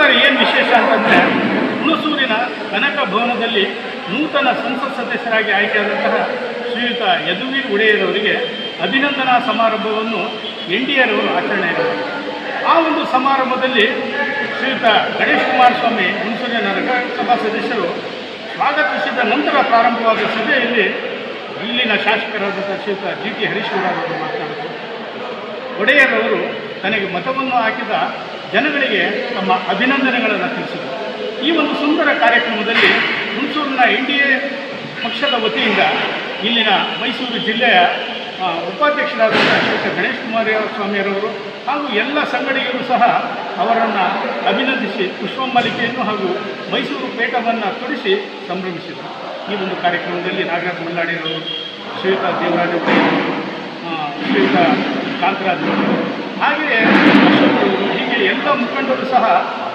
ಬಾರಿ ಏನು ವಿಶೇಷ ಅಂತಂದರೆ, ಹುಣಸೂರಿನ ಕನಕ ಭವನದಲ್ಲಿ ನೂತನ ಸಂಸತ್ ಸದಸ್ಯರಾಗಿ ಆಯ್ಕೆಯಾದಂತಹ ಶ್ರೀಯುತ ಯದುವೀರ್ ಒಡೆಯರವರಿಗೆ ಅಭಿನಂದನಾ ಸಮಾರಂಭವನ್ನು ಎನ್ ಡಿ ಆರ್ವರು ಆಚರಣೆ ಮಾಡಿದರು. ಆ ಒಂದು ಸಮಾರಂಭದಲ್ಲಿ ಶ್ರೀಯುತ ಗಣೇಶ್ ಕುಮಾರಸ್ವಾಮಿ ಹುಣಸೂರಿನ ನಗರಸಭಾ ಸದಸ್ಯರು ಸ್ವಾಗತಿಸಿದ ನಂತರ ಪ್ರಾರಂಭವಾದ ಸಭೆಯಲ್ಲಿ ಇಲ್ಲಿನ ಶಾಸಕರಾದಂಥ ಶ್ರೀಯುತ ಜಿ ಟಿ ಹರೀಶ್ವರವರು ಮಾತನಾಡಿದರು. ಒಡೆಯರವರು ತನಗೆ ಮತವನ್ನು ಹಾಕಿದ ಜನಗಳಿಗೆ ತಮ್ಮ ಅಭಿನಂದನೆಗಳನ್ನು ತಿಳಿಸಿದರು. ಈ ಒಂದು ಸುಂದರ ಕಾರ್ಯಕ್ರಮದಲ್ಲಿ ಹುಣಸೂರಿನ ಎನ್ ಡಿ ಎ ಪಕ್ಷದ ವತಿಯಿಂದ ಇಲ್ಲಿನ ಮೈಸೂರು ಜಿಲ್ಲೆಯ ಉಪಾಧ್ಯಕ್ಷರಾದ ಶ್ರೀಯುತ ಗಣೇಶ್ ಕುಮಾರ ಸ್ವಾಮಿಯರವರು ಹಾಗೂ ಎಲ್ಲ ಸಂಗಡಿಗರು ಸಹ ಅವರನ್ನು ಅಭಿನಂದಿಸಿ ಪುಷ್ಪಮಾಲಿಕೆಯನ್ನು ಹಾಗೂ ಮೈಸೂರು ಪೇಟವನ್ನು ತೊಡಿಸಿ ಸಂಭ್ರಮಿಸಿದರು. ಈ ಒಂದು ಕಾರ್ಯಕ್ರಮದಲ್ಲಿ ನಾಗರಾಜ್ ಮಲ್ಲಾಡಿರವರು ಶ್ರೀಯುತ ದೇವರಾಜ ಒಡೆಯವರು ಶ್ರೀಯುತ ಕಾಂತರಾಜ್ ಹಾಗೆಯೇ ಅವರು ಎಲ್ಲ ಮುಖಂಡರು ಸಹ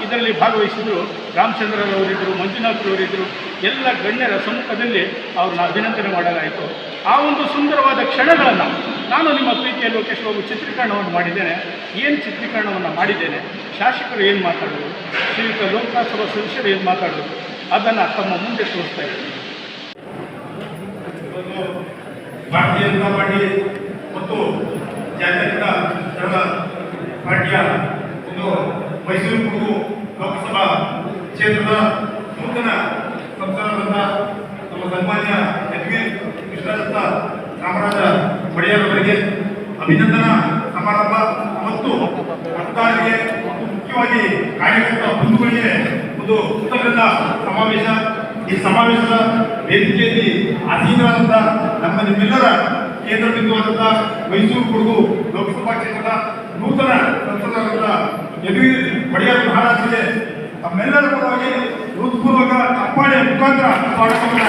ಇದರಲ್ಲಿ ಭಾಗವಹಿಸಿದರು. ರಾಮಚಂದ್ರರವರಿದ್ದರು ಮಂಜುನಾಥ್ರವರಿದ್ದರು ಎಲ್ಲ ಗಣ್ಯರ ಸಮ್ಮುಖದಲ್ಲಿ ಅವ್ರನ್ನ ಅಭಿನಂದನೆ ಮಾಡಲಾಯಿತು. ಆ ಒಂದು ಸುಂದರವಾದ ಕ್ಷಣಗಳನ್ನು ನಾನು ನಿಮ್ಮ ಪ್ರೀತಿಯ ಲೋಕೇಶ್ ಬಾಬು ಚಿತ್ರೀಕರಣವನ್ನು ಮಾಡಿದ್ದೇನೆ. ಏನು ಚಿತ್ರೀಕರಣವನ್ನು ಮಾಡಿದ್ದೇನೆ? ಶಾಸಕರು ಏನು ಮಾತಾಡೋದು ಶ್ರೀಯುತ ಲೋಕಸಭಾ ಸದಸ್ಯರು ಏನು ಮಾತಾಡೋದು ಅದನ್ನು ತಮ್ಮ ಮುಂದೆ ತೋರಿಸ್ತಾ ಇದ್ದೀನಿ. ಭಾರತೀಯ ಜನತಾ ಪಾರ್ಟಿ ಮತ್ತು ಜಾತ್ಯತೀತ ಒಂದು ಮೈಸೂರು ಕುಟುಂಬ ಲೋಕಸಭಾ ಕ್ಷೇತ್ರದ ನೂತನ ಸಂಸದರಾದ ನಮ್ಮ ಸನ್ಮಾನ್ಯ ಯಜ್ವೀರ್ ಕೃಷ್ಣದತ್ತ ಚಾಮರಾಜ ಒಡೆಯರವರಿಗೆ ಅಭಿನಂದನಾ ಸಮಾರಂಭ ಮತ್ತು ಮತದಾರರಿಗೆ ಮತ್ತು ಮುಖ್ಯವಾಗಿ ಕಾರ್ಯಕರ್ತ ಬಂಧುಗಳಿಗೆ ಒಂದು ಉತ್ತಮ ಸಮಾವೇಶ. ಈ ಸಮಾವೇಶದ ವೇದಿಕೆಯಲ್ಲಿ ಆಸೀನರಾದಂಥ ನಮ್ಮ ನಿಮ್ಮೆಲ್ಲರ ಕೇಂದ್ರ ಬಿಂದುವಾದಂಥ ಮೈಸೂರು ಕೊಡಗು ಲೋಕಸಭಾ ಕ್ಷೇತ್ರದ ನೂತನ ಸಂಸದರಾದ ಯದುವೀರ್ ಒಡೆಯರ್ ಮಹಾರಾಜರಿಗೆ ತಮ್ಮೆಲ್ಲರ ಪರವಾಗಿ ಹೃತ್ಪೂರ್ವಕ ಚಪ್ಪಾಳೆ ಮುಖಾಂತರ ಸ್ವಾಗತವನ್ನು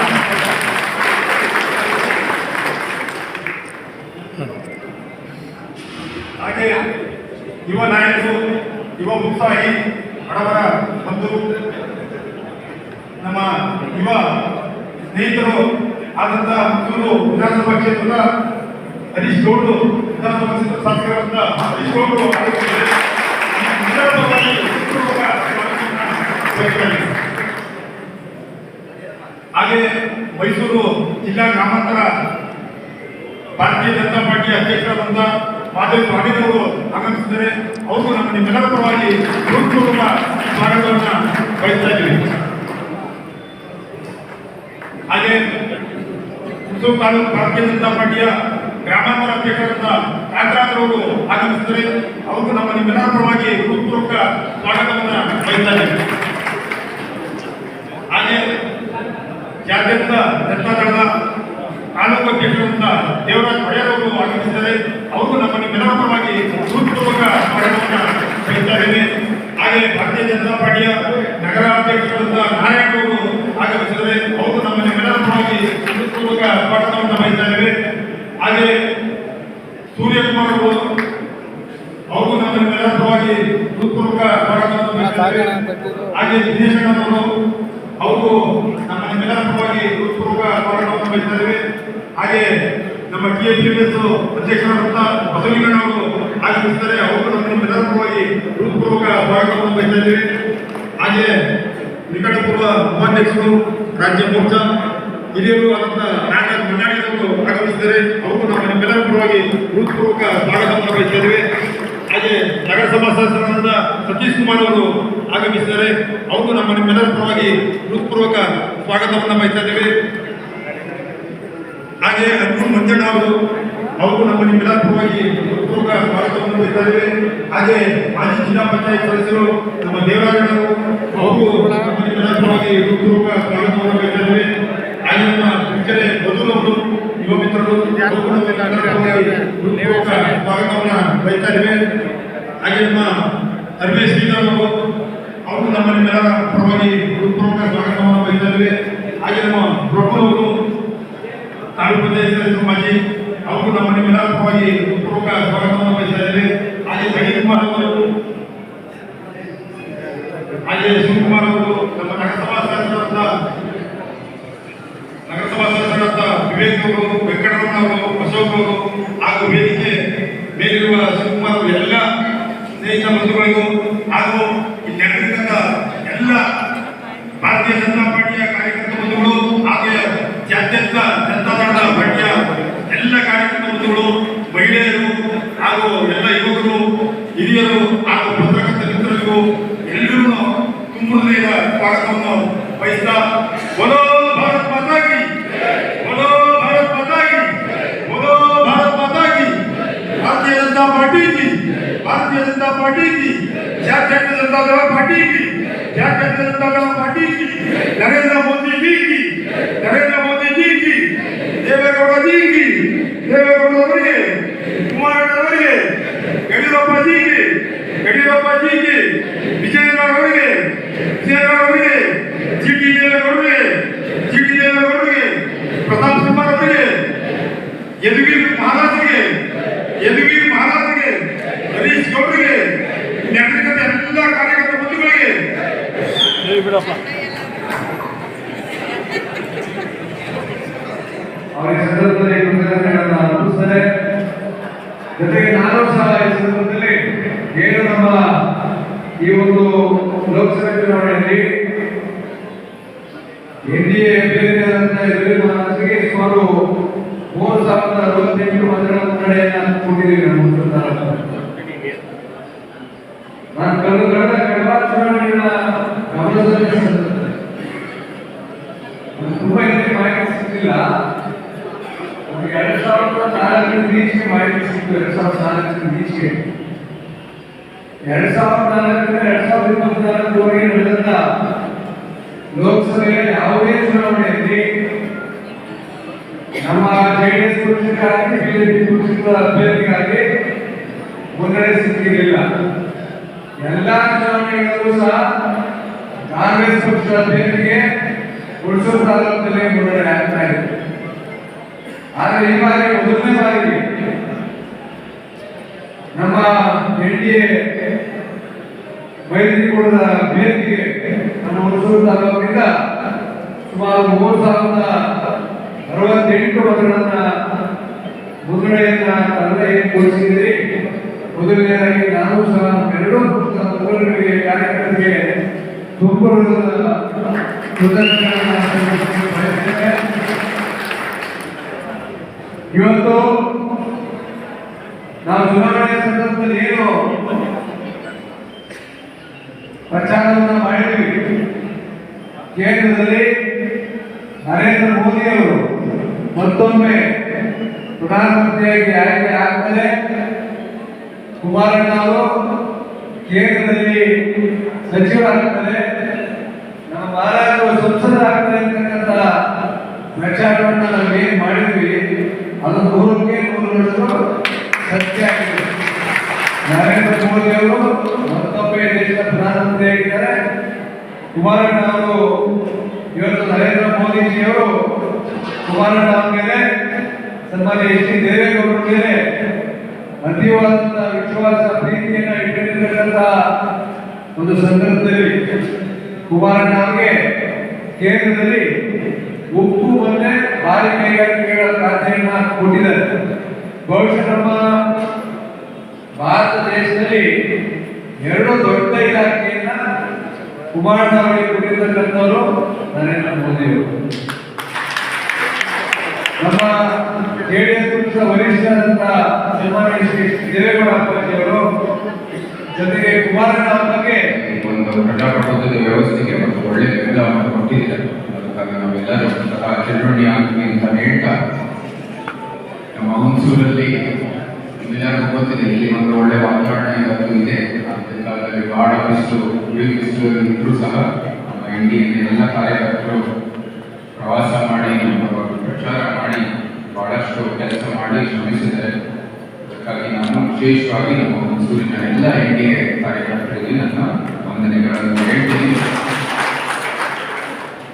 ಹಾಗೆ ಯುವ ನಾಯಕರು, ಯುವ ಉತ್ಸಾಹಿ, ಬಡವರ ಬಂಧು, ನಮ್ಮ ಯುವ ಸ್ನೇಹಿತರು ಆದಂತ ಮುಖ್ಯರು ವಿಧಾನಸಭಾ ಕ್ಷೇತ್ರದ ಹರೀಶ್ ಗೌಡ್ರು, ವಿಧಾನಸಭಾ ಕ್ಷೇತ್ರದ ಶಾಸಕರಾದಂತ ಹರೀಶ್ ಆಗಮಿಸಿದ್ದಾರೆ. ಎಲ್ಲರ ಪರವಾಗಿ ಹೃತ್ಪೂರ್ವಕ ಸ್ವಾಗತವನ್ನ ಬಯಸುತ್ತೇನೆ. ಹಾಗೆ ಮೈಸೂರು ಜಿಲ್ಲಾ ಗ್ರಾಮಾಂತರ ಭಾರತೀಯ ಜನತಾ ಪಾರ್ಟಿ ಅಧ್ಯಕ್ಷರಾದಂಥ ಮಾಧವ್ ಸ್ವಾಮೀಜಿ ಅವರು ಆಗಮಿಸಿದ್ದಾರೆ ಅವರು ನಮ್ಮ ನಿಮ್ಮೆಲ್ಲರ ಪರವಾಗಿ ಹೃತ್ಪೂರ್ವಕ ಸ್ವಾಗತವನ್ನು ಬಯಸ್ತಾ ಇದ್ದೀವಿ. ಹಾಗೆ ಹುಸೂರು ತಾಲೂಕು ಭಾರತೀಯ ಜನತಾ ಪಾರ್ಟಿಯ ಗ್ರಾಮಾಂತರ ಅಧ್ಯಕ್ಷರಾದ ಕಾಂತರಾಜರವರು ಆಗಮಿಸಿದರೆ ಅವರು ನಮ್ಮ ನಿಮ್ಮೆಲ್ಲರ ಪರವಾಗಿ ಹೃತ್ಪೂರ್ವಕ ಸ್ವಾಗತವನ್ನು ಬಯಸ್ತಾ ಇದ್ದೀವಿ ಹಾಗೆ ಜಾತ್ಯಂತ ಜನತಾ ದಳದ ತಾಲೂಕು ಅಧ್ಯಕ್ಷರಾದ ದೇವರಾಜ್ ಒಡೆಯರ್ ಅವರು ಆಗಮಿಸಿದ್ದಾರೆ ಅವ್ರಿಗೂ ನಮ್ಮ ನಿಮ್ಮೆಲ್ಲರ ಪರವಾಗಿ ಹೃತ್ಪೂರ್ವಕ ಸ್ವಾಗತವನ್ನ ಬಯಸ್ತಾ ಇದ್ದೇನೆ ಹಾಗೆ ಭಾರತೀಯ ಜನತಾ ಪಾರ್ಟಿಯ ನಗರ ಅಧ್ಯಕ್ಷರಾದ ನಾರಾಯಣ ಅವರು ಆಗಮಿಸಿದರೆ ಅವರು ನಮ್ಮ ನಿಮ್ಮೆಲ್ಲರ ಪರವಾಗಿ ಹೃತ್ಪೂರ್ವಕ ಸ್ವಾಗತವನ್ನ ಬಯಸ್ತಾ ಇದ್ದೇವೆ ಹಾಗೆ ಸೂರ್ಯಕುಮಾರ್ ಅವರು ಅವರು ನಮ್ಮ ನಿಮ್ಮೆಲ್ಲರ ಪರವಾಗಿ ಹೃತ್ಪೂರ್ವಕ ಸ್ವಾಗತವನ್ನು ಬಯಸ್ತಾ ಇದ್ದೇವೆ ಹಾಗೆ ದಿನೇಶ್ ಅವರು ಅವರು ನಮ್ಮ ನಿಮ್ಮೆಲ್ಲರ ಪರವಾಗಿ ಹೃತ್ಪೂರ್ವಕ ಇದ್ದೇವೆ ಹಾಗೆ ನಮ್ಮ ಟಿ ಎ ಪಿ ಎಸ್ ಅಧ್ಯಕ್ಷರಾದಂಥ ಬಸವಲಿಂಗಣ್ಣ ಅವರು ಆಗಮಿಸಿದ್ದಾರೆ ಅವರು ನಮ್ಮ ನಿಮ್ಮೆಲ್ಲರ ಪರವಾಗಿ ಹೃತ್ಪೂರ್ವಕ ಸ್ವಾಗತವನ್ನು ಬಯಸ್ತಾ ಇದ್ದೇವೆ. ಹಾಗೆ ನಿಕಟಪೂರ್ವ ಉಪಾಧ್ಯಕ್ಷರು, ರಾಜ್ಯ ಮೋರ್ಚಾ ಹಿರಿಯರು ಆದಂಥ ನಾಟಕ ಅವರು ಆಗಮಿಸಿದ್ದಾರೆ. ಅವರು ನಮ್ಮ ನಿಮ್ಮೆಲ್ಲರ ಪರವಾಗಿ ಹೃತ್ಪೂರ್ವಕ ಸ್ವಾಗತವನ್ನು ಬಯಸ್ತಾ ಹಾಗೆ ನಗರಸಭಾ ಸದಸ್ಯರಾದ ಸತೀಶ್ ಕುಮಾರ್ ಅವರು ಆಗಮಿಸಿದ್ದಾರೆ. ಅವರು ನಮ್ಮ ನಿಮ್ಮೆಲ್ಲರ ಹೃತ್ಪೂರ್ವಕ ಸ್ವಾಗತವನ್ನು ಬಯಸ್ತಾ ಹಾಗೆ ಅರ್ಜುನ್ ಮಂಜಣ್ಣ ಅವರು ಅವರು ನಮ್ಮ ನಿಮ್ಮೆಲ್ಲರ ಪರವಾಗಿ ಹೃತ್ಪೂರ್ವಕ ಸ್ವಾಗತವನ್ನು ಬಯಸ್ತಾ ಇದ್ದೇವೆ ಹಾಗೆ ಮಾಜಿ ಜಿಲ್ಲಾ ಪಂಚಾಯತ್ ಸದಸ್ಯರು ನಮ್ಮ ದೇವರಾಜರು ಅವರು ನಮ್ಮ ನಿಮ್ಮೆಲ್ಲರ ಉದ್ಯೋಗ ಭಾರತವನ್ನು ಬಯಸ್ತಾ ಹಾಗೆ ನಮ್ಮ ಮುಖ್ಯರೆ ಬದುಲವರು ಯುವ ಮಿತ್ರರು ಉದ್ಯೋಗ ಸ್ವಾಗತವನ್ನು ಬಯಸ್ತಾ ಇದ್ದೇವೆ. ಹಾಗೆ ನಮ್ಮ ಅರ್ವೇಶ್ ಶ್ರೀರಾಮ್ ಅವರು ಅವರು ನಮ್ಮ ನಿಮ್ಮೆಲ್ಲರ ಪರವಾಗಿ ಹೃತ್ಪೂರ್ವಕ ಸ್ವಾಗತವನ್ನು ಬೈತಾ ಇದ್ದೇವೆ. ಹಾಗೆ ನಮ್ಮ ಪ್ರಭು ಅವರು ತಾಲೂಕು ಪಂಚಾಯತ್ ಮಾಜಿ ಅವರು ನಮ್ಮ ನಿಮ್ಮೆಲ್ಲರ ಪೂರ್ವಕ ಸ್ವಾಗತವನ್ನು ಬಯಸ್ತಾ ಇದ್ದೇವೆ ಹಾಗೆ ಗಣೇಶ್ ಕುಮಾರ್ ಅವರು, ಹಾಗೆ ಶಿವಕುಮಾರ್ ಅವರು, ನಮ್ಮ ನಗರಸಭಾ ಸದಸ್ಯರಾದ ನಗರಸಭಾ ಸದಸ್ಯರಾದ ವಿವೇಕ್ ಅವರು, ವೆಂಕಟರಮಣ ಅವರು, ಅಶೋಕ್ ಅವರು ಹಾಗೂ ವೇದಿಕೆ ಮೇಲಿರುವ ಶಿವಕುಮಾರ್ ಅವರು ಎಲ್ಲ ಸ್ನೇಹಿತ ಬಂಧುಗಳಿಗೂ ಹಾಗೂ ಈ ನಡೆದಿರ್ತಕ್ಕಂಥ ಎಲ್ಲ ಭಾರತೀಯ ಜನತಾ ಪಾರ್ಟಿಯ ಕಾರ್ಯಕರ್ತ ಬಂಧುಗಳು ಹಾಗೆ ಜಾತ್ಯಂತ ಕಾರ್ಯಕರ್ತ ಬಂಧುಗಳು ಮಹಿಳೆಯರು ಹಾಗೂ ಎಲ್ಲ ಯುವಕರು ಹಿರಿಯರು ಹಾಗೂ ಪತ್ರಕರ್ತ ಮಿತ್ರರಿಗೂ ಎಲ್ಲರಿಗೂ ತುಂಬ ಹೃದಯದ ಸ್ವಾಗತವನ್ನು ಬಯಸ್ತಾ ಬಲೋ ಭಾರತ್ ಮಾತಾ ಕಿ बोलो भारत माता की बोलो भारत माता की भारतीय जनता पार्टी की भारतीय जनता पार्टी की झारखंड जनता दल पार्टी की झारखंड जनता दल पार्टी की नरेंद्र मोदी जी की नरेंद्र मोदी जी की ದೇವೇಗೌಡಜಿಗೆ ದೇವೇಗೌಡರವರಿಗೆ ಕುಮಾರಣ್ಣವರಿಗೆ ಯಡಿಯೂರಪ್ಪಜಿಗೆ ಯಡಿಯೂರಪ್ಪಜಿಗೆ ವಿಜಯನಗರವರಿಗೆ ವಿಜಯನಗರವರಿಗೆ ಜಿ ಟಿ ದೇವೇಗೌಡರಿಗೆ ಜಿ ಟಿ ದೇವೇಗೌಡರಿಗೆ ಪ್ರತಾಪ್ ಸಿಂಹರವರಿಗೆ ಯದುವೀರ್ ಮಹಾರಾಜರಿಗೆ ಯದುವೀರ್ ಮಹಾರಾಜರಿಗೆ ಹರೀಶ್ ಗೌಡರಿಗೆ ನೆರಳಿನ ಎಲ್ಲ ಕಾರ್ಯಕರ್ತ ಬಂಧುಗಳಿಗೆ ಬಿಡಪ್ಪ ಅವರ ಈ ಸಂದರ್ಭದಲ್ಲಿ ಕೃತಜ್ಞತೆಗಳನ್ನು ಜೊತೆಗೆ ನಾನು ಸಹ ಈ ಸಂದರ್ಭದಲ್ಲಿ ಏನು ನಮ್ಮ ಈ ಒಂದು ಲೋಕಸಭೆ ಚುನಾವಣೆಯಲ್ಲಿ ಎನ್ ಡಿ ಎ ಅಭ್ಯರ್ಥಿಯಾದಂತಹ ಮಹಾರಾಜರಿಗೆ ಸುಮಾರು ಮೂರು ಸಾವಿರದ ಅರವತ್ತೆಂಟು ಮತಗಳ ನಮ್ಮ ನಾನು ಕಳೆದ ಕಳೆದ ಚುನಾವಣೆಗಳ ಗಮನದಲ್ಲಿ ಸಂದರ್ಭದಲ್ಲಿ ನನಗೆ ತುಂಬಾ ಹೆಚ್ಚಿನ ಮಾಹಿತಿ ಸಿಕ್ಕಿಲ್ಲ ನಮಗೆ ಎರಡ್ ಸಾವಿರದ ನಾಲ್ಕರಿಂದ ಈಚೆಗೆ ಮಾಹಿತಿ ಸಿಕ್ತು ಎರಡ್ ಸಾವಿರದ ನಾಲ್ಕರಿಂದ ಈಚೆಗೆ ಎರಡ್ ಸಾವಿರದ ನಾಲ್ಕರಿಂದ ಎರಡ್ ಸಾವಿರದ ಇಪ್ಪತ್ನಾಲ್ಕರವರೆಗೆ ನಡೆದಂತ ಲೋಕಸಭೆಯ ಯಾವುದೇ ನಮ್ಮ ಜೆಡಿಎಸ್ ಪಕ್ಷಕ್ಕಾಗಿ ಬಿಜೆಪಿ ಪಕ್ಷದ ಅಭ್ಯರ್ಥಿಗಾಗಿ ಮುನ್ನಡೆ ಸಿಕ್ಕಿರಲಿಲ್ಲ ಎಲ್ಲಾ ಚುನಾವಣೆಗಳಲ್ಲೂ ಸಹ ಕಾಂಗ್ರೆಸ್ ಪಕ್ಷದ ಅಭ್ಯರ್ಥಿಗೆ ಉಳಿಸೋ ತಾಲೂಕಿನಲ್ಲಿ ಮುನ್ನಡೆ ಆಗ್ತಾ ಇದೆ ಆದರೆ ಈ ಬಾರಿ, ಮೊದಲನೇ ಬಾರಿ ನಮ್ಮ ಎನ್ ಡಿ ಎ ಅಭ್ಯರ್ಥಿಗೆ ನಮ್ಮ ಹುಣಸೂರು ತಾಲೂಕಿನಿಂದ ಸುಮಾರು ಮೂರು ಸಾವಿರದ ಅರವತ್ತೆಂಟು ಮತಗಳನ್ನ ಮುನ್ನಡೆಯನ್ನ ತಂದೆ ಕೊಡಿಸಿದ್ದೀರಿ ಮೊದಲನೇದಾಗಿ ನಾನು ಸಹ ಎರಡೂ ಮುಖಂಡರಿಗೆ ಕಾರ್ಯಕರ್ತರಿಗೆ ತುಂಬ ಬಯಸುತ್ತೇನೆ. ಇವತ್ತು ನಾವು ಚುನಾವಣೆ ಸಂದರ್ಭದಲ್ಲಿ ಏನು ಪ್ರಚಾರವನ್ನು ಮಾಡಿದ್ವಿ. ಕೇಂದ್ರದಲ್ಲಿ ನರೇಂದ್ರ ಮೋದಿ ಅವರು ಮತ್ತೊಮ್ಮೆ ಪ್ರಧಾನಮಂತ್ರಿಯಾಗಿ ಆಯ್ಕೆ ಆದ್ಮೇಲೆ ಕುಮಾರಣ್ಣ ಅವರು ಕೇಂದ್ರದಲ್ಲಿ ಸಚಿವರಾಗ್ತಾರೆ ನಮ್ಮ ಮಹಾರಾಜರು ಸಂಸದರಾಗ್ತಾರೆ ಅಂತಕ್ಕಂಥ ಪ್ರಚಾರವನ್ನು ನಾವು ಏನ್ ಮಾಡಿದ್ವಿ. ಅದು ನೂರಕ್ಕೆ ನೂರರಷ್ಟು ಸತ್ಯ ಆಗಿದೆ. ನರೇಂದ್ರ ಮೋದಿ ಅವರು ಮತ್ತೊಮ್ಮೆ ದೇಶದ ಪ್ರಧಾನಮಂತ್ರಿ ಆಗಿದ್ದಾರೆ. ಕುಮಾರಣ್ಣ ಅವರು, ಇವತ್ತು ನರೇಂದ್ರ ಮೋದಿಜಿ ಅವರು ಕುಮಾರಣ್ಣ ಅವ್ರ ಮೇಲೆ, ಸನ್ಮಾನ್ಯ ಎಚ್ ಡಿ ದೇವೇಗೌಡರ ಮೇಲೆ ವಿಶ್ವಾಸ ಪ್ರೀತಿಯನ್ನ ಇಟ್ಟಿರ್ತಕ್ಕಂತಹ ಒಂದು ಸಂದರ್ಭದಲ್ಲಿ ಕುಮಾರಣ್ಣ ಅವರಿಗೆ ಕೇಂದ್ರದಲ್ಲಿ ಉಪ್ಪು ಮತ್ತೆ ಭಾರಿ ಕೈಗಾರಿಕೆಗಳ ಖಾತೆಯನ್ನ ಕೊಟ್ಟಿದ್ದಾರೆ ಬಹುಶಃ ನಮ್ಮ ಭಾರತ ದೇಶದಲ್ಲಿ ಎರಡು ದೊಡ್ಡ ಇಲಾಖೆಯನ್ನ ಕುಮಾರಣ್ಣ ಕೊಟ್ಟಿರ್ತಕ್ಕಂಥವರು ನರೇಂದ್ರ ಮೋದಿ ಅವರು. ನಮ್ಮ ಜೆಡಿಎಸ್ ಪಕ್ಷದ ವರಿಷ್ಠರಾದಂತಹ ಸನ್ಮಾನ್ಯ ದೇವೇಗೌಡ ಅವರು, ಜೊತೆಗೆ ಕುಮಾರಣ್ಣ ಒಂದು ಪ್ರಜಾಪ್ರಭುತ್ವದ ವ್ಯವಸ್ಥೆಗೆ ಮತ್ತು ಒಳ್ಳೆಯ ಕೊಟ್ಟಿದ್ದಾರೆ. ಅದಕ್ಕಾಗಿ ನಾವೆಲ್ಲರೂ ಸಹ ಚುನಾವಣೆ ನಮ್ಮ ಹುಣಸೂರಲ್ಲಿ ನಿಮ್ಮೆಲ್ಲರಿಗೂ ಗೊತ್ತಿದೆ ಇಲ್ಲಿ ಒಂದು ಒಳ್ಳೆ ವಾತಾವರಣ ಇವತ್ತು ಇದೆ. ಬಿಸಿಲು ಇದ್ರೂ ಸಹ ಡಿ ಎಲ್ಲ ಕಾರ್ಯಕರ್ತರು ಪ್ರವಾಸ ಮಾಡಿ ಪ್ರಚಾರ ಮಾಡಿ, ಬಹಳಷ್ಟು ಕೆಲಸ ಮಾಡಿ ಶ್ರಮಿಸಿದ್ದಾರೆ. ಅದಕ್ಕಾಗಿ ನಾನು ವಿಶೇಷವಾಗಿ ನಮ್ಮ ಹುಣಸೂರಿನ ಎಲ್ಲ ಎನ್ ಡಿ ಎ ಕಾರ್ಯಕರ್ತರಿಗೆ ನನ್ನ ವಂದನೆಗಳನ್ನು ಹೇಳ್ತೀನಿ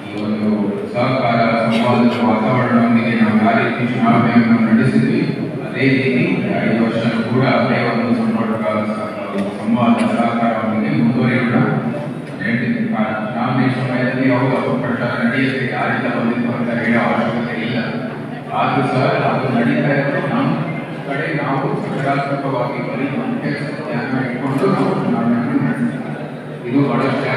ಈ ಒಂದು ಸಹಕಾರ ಸಂವಾದದ ವಾತಾವರಣದೊಂದಿಗೆ ನಾವು ಯಾವ ರೀತಿ ಚುನಾವಣೆಯನ್ನು ನಡೆಸಿದ್ವಿ ಅದೇ ರೀತಿ ಐದು ವರ್ಷ ಕೂಡ ಅದೇ ಒಂದು ಸಂಪರ್ಕ ಸಂವಾದ ಸಹಕಾರವೊಂದಿಗೆ ಮುಂದುವರಿಯೋಣ. ಹೇಳ್ತೀನಿ. ಕಾ- ಚುನಾವಣೆ ಸಮಯದಲ್ಲಿ ಹೌದು ಪಟ್ಟ ನಡೆಯುತ್ತೆ ಯಾರಿಂದ ಬಂದಿತ್ತು ಅಂತ ಹೇಳೋ ಅವಶ್ಯಕತೆ ಇಲ್ಲ. ಆದರೂ ಸಹ ಅದು ನಡೀತಾ ಇರೋದು ನಮ್ಮ ಕಡೆ ನಾವು ಸಕಾರಾತ್ಮಕವಾಗಿ ಬರೀ ಧ್ಯಾನ ಇಟ್ಕೊಂಡು ನಾವು ಇದು ಬಹಳಷ್ಟು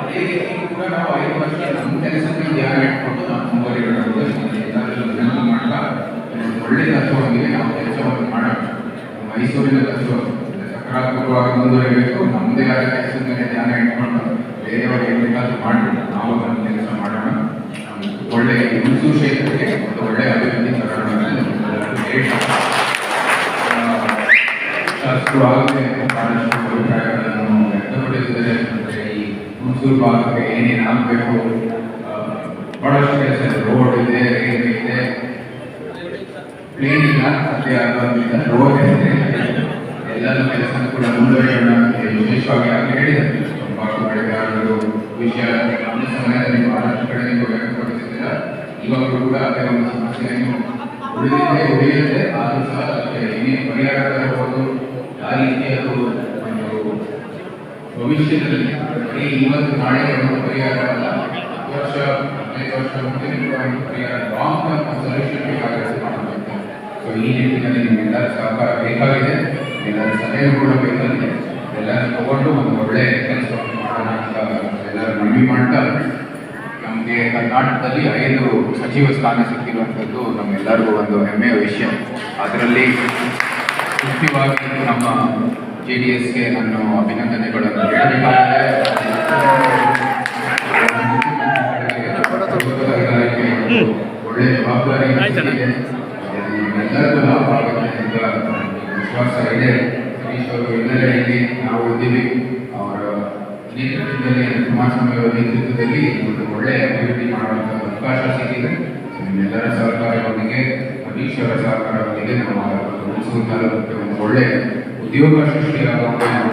ಅದೇ ರೀತಿ ಕೂಡ ನಾವು ಐದು ವರ್ಷ ನಮ್ಮ ಕೆಲಸದಲ್ಲಿ ಧ್ಯಾನ ಇಟ್ಕೊಂಡು ನಾವು ಮುಂದುವರಿಯೋದು ಎಲ್ಲರೂ ವಿನಂತಿ ಮಾಡ್ತಾ ತತ್ವದೊಂದಿಗೆ ನಾವು ಕೆಲಸವನ್ನು ಮಾಡೋಣ ಮೈಸೂರಿನ ಲಕ್ಷ್ಯವಾಗಿದೆ ಸಕಾರಾತ್ಮಕವಾಗಿ ಮುಂದುವರಿಬೇಕು. ನಮ್ಮದೇ ಆದ ಕೆಲಸದ ಮೇಲೆ ಧ್ಯಾನ ಇಟ್ಕೊಂಡು ಬೇರೆಯವರು ಏನು ಬೇಕಾದರೂ ಮಾಡಬೇಕು. ನಾವು ನಮ್ಮ ಕೆಲಸ ಮಾಡೋಣ. ಒಳ್ಳೆಯ ಒಳ್ಳೆ ಹುಣಸೂರು ಕ್ಷೇತ್ರಕ್ಕೆ ಒಂದು ಒಳ್ಳೆ ಅಭಿವೃದ್ಧಿ ತರೋಣ ಶಾಸಕರು ಆಗಲೇ ಬಹಳಷ್ಟು ಅಭಿಪ್ರಾಯಗಳನ್ನು ವ್ಯಕ್ತಪಡಿಸಿದರೆ ಅಂದರೆ ಈ ಹುಣಸೂರು ಭಾಗಕ್ಕೆ ಏನೇನು ಆಗಬೇಕು? ಬಹಳಷ್ಟು ಕೆಲಸ ರೋಡ್ ಇದೆ, ರೈಲ್ವೆ ಇದೆ. ಪ್ಲೇನ್ ಇಲ್ಲ ಸದ್ಯ ಆಗೋದ್ರಿಂದ ರೋಡ್ ಇದೆ ಎಲ್ಲರ ಕೆಲಸ ಕೂಡ ಮುಂದುವರಿಯೋಣ ಅಂತ ವಿಶೇಷವಾಗಿ ಆಗಲೇ ಹೇಳಿದ್ದಾರೆ ತಂಬಾಕು ಬೆಳೆಗಾರರು ವಿಷಯ ನಮ್ಮ ಸಮಯದಲ್ಲಿ ಬಹಳಷ್ಟು ಕಡೆ ನೀವು ವ್ಯಕ್ತಪಡಿಸಿದ್ದೀರ ಇವಾಗಲೂ ಕೂಡ ಅದೇ ಒಂದು ಸಮಸ್ಯೆಯನ್ನು ಉಳಿದಿದೆ ಉಳಿಯುತ್ತೆ ಆದರೂ ಸಹ ಅದಕ್ಕೆ ಏನೇ ಪರಿಹಾರ ತರಬಹುದು ಯಾವ ರೀತಿ ಅದು ಒಂದು ಭವಿಷ್ಯದಲ್ಲಿ ಬರೀ ಇವತ್ತು ನಾಳೆ ಒಂದು ಪರಿಹಾರ ಅಲ್ಲ ಹತ್ತು ವರ್ಷ ಹದಿನೈದು ವರ್ಷ ಮುಂದೆ ಕೂಡ ಒಂದು ಪರಿಹಾರ ಲಾಂಗ್ ಟರ್ಮ್ ಸೊಲ್ಯೂಷನ್ ಬೇಕಾಗುತ್ತೆ ಮಾಡಬೇಕು ಸೊ ಈ ನಿಟ್ಟಿನಲ್ಲಿ ನಿಮ್ಮೆಲ್ಲರ ಸಹಕಾರ ಬೇಕಾಗಿದೆ. ಎಲ್ಲರ ಸಲಹೆ ಕೂಡ ಬೇಕಾಗಿದೆ ಎಲ್ಲರೂ ತಗೊಂಡು ಒಂದು ಒಳ್ಳೆ ಕೆಲಸವನ್ನು ಮಾಡೋಣ ಅಂತ ಎಲ್ಲರೂ ಮನವಿ ಮಾಡ್ತಾ ನಮಗೆ ಕರ್ನಾಟಕದಲ್ಲಿ ಐದು ಸಚಿವ ಸ್ಥಾನ ಸಿಕ್ಕಿರುವಂಥದ್ದು ನಮ್ಮೆಲ್ಲರಿಗೂ ಒಂದು ಹೆಮ್ಮೆಯ ವಿಷಯ. ಅದರಲ್ಲಿ ಮುಖ್ಯವಾಗಿ ನಮ್ಮ ಜೆ ಡಿ ಎಸ್ಗೆ ನಾನು ಅಭಿನಂದನೆಗಳನ್ನು ಹೇಳಬೇಕಾಗಿದೆ ಒಳ್ಳೆ ಜವಾಬ್ದಾರಿ. ಎಲ್ಲರಿಗೂ ಲಾಭ ಆಗುತ್ತೆ ಅಂತ ವಿಶ್ವಾಸ ಇದೆ. ಸತೀಶ್ ಅವರು ಹಿನ್ನೆಲೆಯಲ್ಲಿ ನಾವು ಇದ್ದೀವಿ. ಅವರ ನೇತೃತ್ವದಲ್ಲಿ ಕುಮಾರಸ್ವಾಮಿ ಅವರ ನೇತೃತ್ವದಲ್ಲಿ ಒಂದು ಒಳ್ಳೆಯ ಅಭಿವೃದ್ಧಿ ಮಾಡುವಂಥ ಅವಕಾಶ ಸಿಕ್ಕಿದೆ. ಎಲ್ಲರ ಸಹಕಾರದೊಂದಿಗೆ, ಸತೀಶ್ ಅವರ ಸಹಕಾರದೊಂದಿಗೆ ನಾವು ಮೈಸೂರು ತಾಲೂಕಿಗೆ ಒಂದು ಒಳ್ಳೆ ಉದ್ಯೋಗ ಸೃಷ್ಟಿಯಾಗುವಂಥ ನಾವು